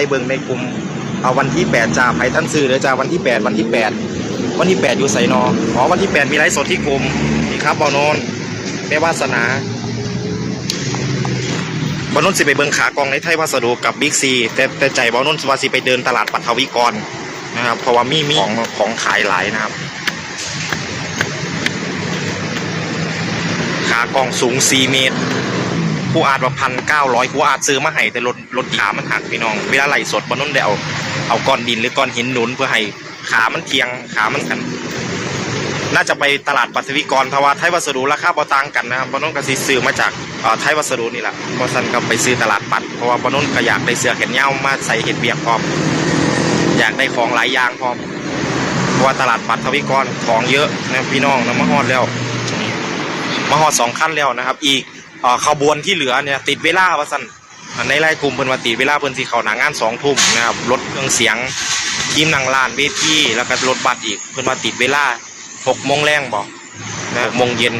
ให้เบิ่งในกลุ่มเอาวันที่แปดจ้าไผท่านซื้อเลยจ้าวันที่แปดวันที่แปดวันที่แปดอยู่ไสนออ๋อวันที่แปดมีไลฟ์สดที่กลุ่มนี่ครับบอนนแม่วาสนาบอนนสิไปเบิ่งขากองในไทยวัสดุกับบิ๊กซีแต่แต่ใจบอนนว่าสิไปเดินตลาดปัทวิกรนะครับเพราะว่ามีมีของของขายหลายนะครับขากองสูง 4 เมตร ผู้อาจว่าพันเก้าร้อยผู้อาจซื้อมาให้แต่รถรถขามันหักพี่น้อง เวลาไหลสดบนนู้นเดี๋ยวเอาเอาก้อนดินหรือก้อนหินหนุนเพื่อให้ขามันเทียงขามันกันน่าจะไปตลาดปัทวิกรเพราะว่าไทยวัสดุราคาบ่ต่างกันนะครับบนนู้นก็สิซื้อมาจากอ่อไทยวัสดุนี่แหละบอสันก็ไปซื้อตลาดปัดเพราะว่าบนนู้นก็อยากได้เสื้อแขนยาวมาใส่เห็ดเบียกพร้อมอยากได้ของหลายอย่างพร้อมเพราะว่าตลาดปัดทวิกรของเยอะนะพี่น้องนะมาฮอดแล้วมาหอดสองขั้นแล้วนะครับ อีก ขบวนที่เหลือเนี่ยติดเวลาว่าสันในไล่กลุ่มเพิ่นว่าติดเวลาเพิ่นสิเขาหนางานสองทุ่มนะครับรถเครื่องเสียงทีมนังลานเวทีแล้วก็รถบัสอีกเพิ่นว่าติดเวลาหกโมงแรงบอกนะหกโมงเย็น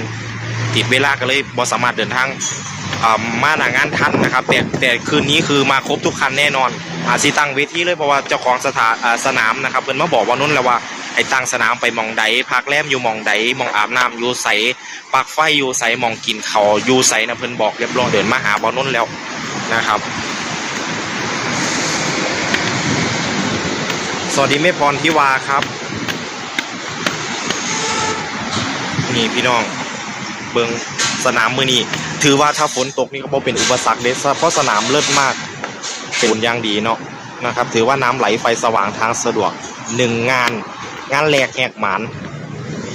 ติดเวลาก็เลยบ่สามารถเดินทางมาหนางานทันนะครับ แต่แต่คืนนี้คือมาครบทุกคันแน่นอนอาสิตังเวทีเลยเพราะว่าเจ้าของสถานสนามนะครับเพิ่นมาบอกว่านุ่นแล้วว่า ไอ้ตั้งสนามไปมองใดพักแรมอยู่มองใดมองอาบน้ำอยู่ใสปักไฟอยู่ใสมองกินเขาอยู่ใสนะเพิ่นบอกเรียบร้อยเดินมาหาบอลนนท์แล้วนะครับสวัสดีแม่พรทิวาครับนี่พี่น้อง เบิงสนามมือนี้ถือว่าถ้าฝนตกนี่ก็บ่เป็นอุปสรรคเด็ดเพราะสนามเลิศมากเป็นอย่างดีเนาะนะครับ ถือว่าน้ำไหลไฟสว่างทางสะดวกหนึ่งงาน งานแรกแหกหมาน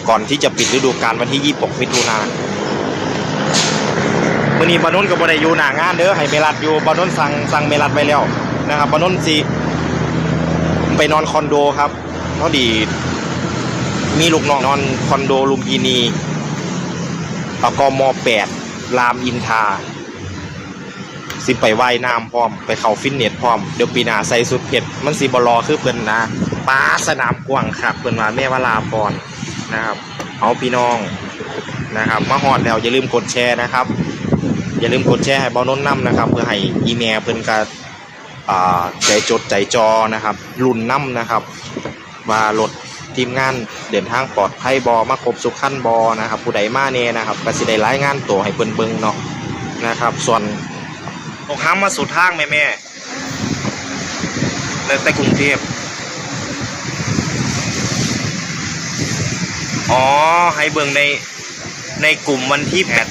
ก่อนที่จะปิดฤดูกาลวันที่ 26 มิถุนายนมื่อนี้บานนกับบไดอยู่หน้างานเด้อให้เมลัดอยู่บานนสั่งสั่งเมลัดไว้แล้วนะครับบานนสิไปนอนคอนโดครับเพอดีมีลูกน้องนอนคอนโดลุมพินีตกม8รามอินทา สิไปว่ายน้ำพร้อม ไปเข้าฟิตเนสพร้อม เดี๋ยวปีหน้าใส่สุดเผ็ด มันสิบรอคือเพิ่นนะ ป้าสนามกว้างครับเพิ่อนว่าแม่วลาพรนะครับเอาพี่น้องนะครับมาฮอดแล้วอย่าลืมกดแชร์นะครับ อย่าลืมกดแชร์ให้บอลน้นน้ำนะครับ เพื่อให้อีเมลเพิ่อนกับอ่าใจจดใจจอนะครับรุ่นน้ำนะครับว่ารถทีมงานเดินทางปลอดภัยบอมาครบสุขขั้นบอนะครับ ผู้ใดมาเน่นะครับก็สิได้รายงานตัวให้เพิ่นเบิ่งเนาะนะครับ ส่วนตกห้ามมาสุดทางแม่แม่ๆแล้วแต่กรุงเทพ อ๋อ ให้เบิ่งในในกลุ่มวันที่แปด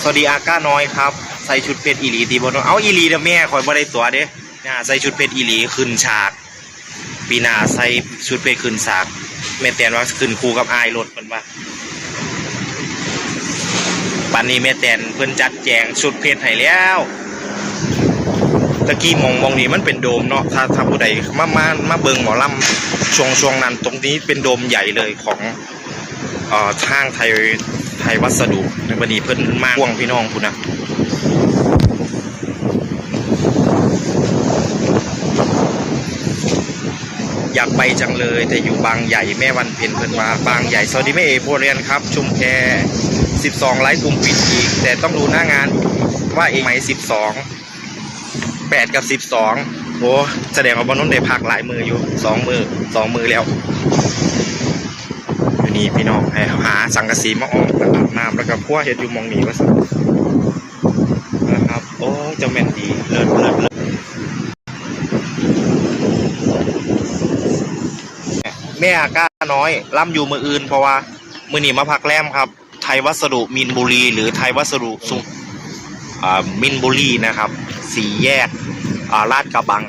สวัสดีอาก้าน้อยครับ ใส่ชุดเพชรอีหลีตีบนเอาอีหลีเด้อแม่คอยบ่ได้ตัวเด้น่าใส่ชุดเพชรอีหลีขึ้นฉาก ปีหน้าใส่ชุดเพชรขึ้นฉากแม่แตนว่าขึ้นครูกับอายรถเพิ่นว่าปันนี้แม่แตนเพิ่นจัดแจงชุดเพชรให้แล้ว ตะกี้มองมองนี้มันเป็นโดมเนาะถ้าถ้าผู้ใดมามามาเบิงหมอลำช่วงช่วงนั้นตรงนี้เป็นโดมใหญ่เลยของเอ่อทางไทยไทยวัสดุในบัดนี้เพิ่นมาพ่วงพี่น้องคุณนะอยากไปจังเลยแต่อยู่บางใหญ่แม่วันเพ็ญเพิ่นว่าบางใหญ่สวัสดีแม่เอโพเรียนครับ ชุมแพ12ไลฟ์กลุ่มปิดอีก แต่ต้องดูหน้างานว่าเองไหม12 แปดกับสิบสองโอ้แสดงว่าบอลนุ่นได้พักหลายมืออยู่สองมือสองมือแล้วอยู่นี่พี่น้องให้หาสังกะสีมาออกแล้วอาบน้ำแล้วก็พัวเห็ดอยู่มองหนีว่าสันะครับ โอ้เจ้าแม่นดีเลิศเลิศเลิศแม่อาก้าน้อยล่ำอยู่มืออื่น เพราะว่ามือหนีมาพักแรมครับ ไทยวัสดุมินบุรี หรือไทยวัสดุสุอ่ามินบุรีนะครับ สี่แยกลาดกระบัง